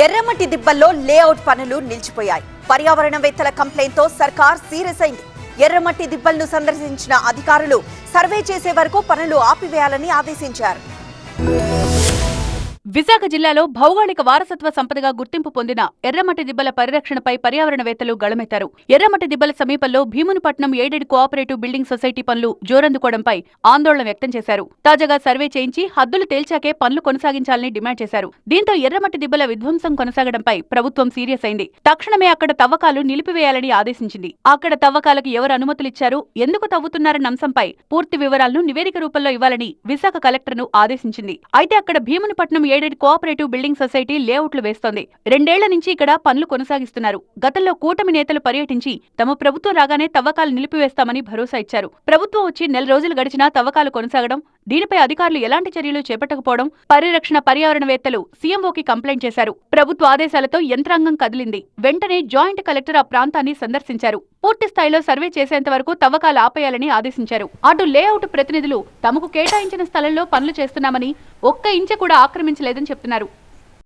ఎర్రమట్టి దిబ్బల్లో లేఅవుట్ పనులు నిలిచిపోయాయి. పర్యావరణవేత్తల కంప్లైంట్తో సర్కార్ సీరియస్ అయింది. ఎర్రమట్టి దిబ్బలను సందర్శించిన అధికారులు సర్వే చేసే వరకు పనులు ఆపివేయాలని ఆదేశించారు. విశాఖ జిల్లాలో భౌగోళిక వారసత్వ సంపదగా గుర్తింపు పొందిన ఎర్రమట్టి దిబ్బల పరిరక్షణపై పర్యావరణవేత్తలు గళమెత్తారు. ఎర్రమట్టి దిబ్బల సమీపంలో Bheemunipatnam aided cooperative building society పనులు జోరందుకోవడంపై ఆందోళన వ్యక్తం చేశారు. తాజాగా సర్వే చేయించి హద్దులు తేల్చాకే పనులు కొనసాగించాలని డిమాండ్ చేశారు. దీంతో ఎర్రమట్టి దిబ్బల విధ్వంసం కొనసాగడంపై ప్రభుత్వం సీరియస్ అయింది. తక్షణమే అక్కడ తవ్వకాలు నిలిపివేయాలని ఆదేశించింది. అక్కడ తవ్వకాలకు ఎవరు అనుమతులిచ్చారు? ఎందుకు తవ్వుతున్నారన్న అంశంపై పూర్తి వివరాలను నివేదిక రూపంలో ఇవ్వాలని విశాఖ కలెక్టర్ను ఆదేశించింది. అయితే అక్కడ Bheemunipatnam aided cooperative building society లేఅవుట్లు వేస్తోంది. రెండేళ్ళ నుంచి ఇక్కడ పనులు కొనసాగిస్తున్నారు. గతంలో కూటమి నేతలు పర్యటించి తమ ప్రభుత్వం రాగానే తవ్వకాలు నిలిపివేస్తామని భరోసా ఇచ్చారు. ప్రభుత్వం వచ్చి నెల రోజులు గడిచినా తవ్వకాలు కొనసాగడం దీనిపై అధికారులు ఎలాంటి చర్యలు చేపట్టకపోవడం పరిరక్షణ పర్యావరణవేత్తలు సీఎంఓకి కంప్లైంట్ చేశారు. ప్రభుత్వ ఆదేశాలతో యంత్రాంగం కదిలింది. వెంటనే జాయింట్ కలెక్టర్ ఆ ప్రాంతాన్ని సందర్శించారు. పూర్తి స్థాయిలో సర్వే చేసేంత వరకు తవ్వకాలు ఆపేయాలని ఆదేశించారు. అటు లేఅవుట్ ప్రతినిధులు తమకు కేటాయించిన స్థలంలో పనులు చేస్తున్నామని ఒక్క ఇంచె కూడా ఆక్రమించలేదని చెప్తున్నారు.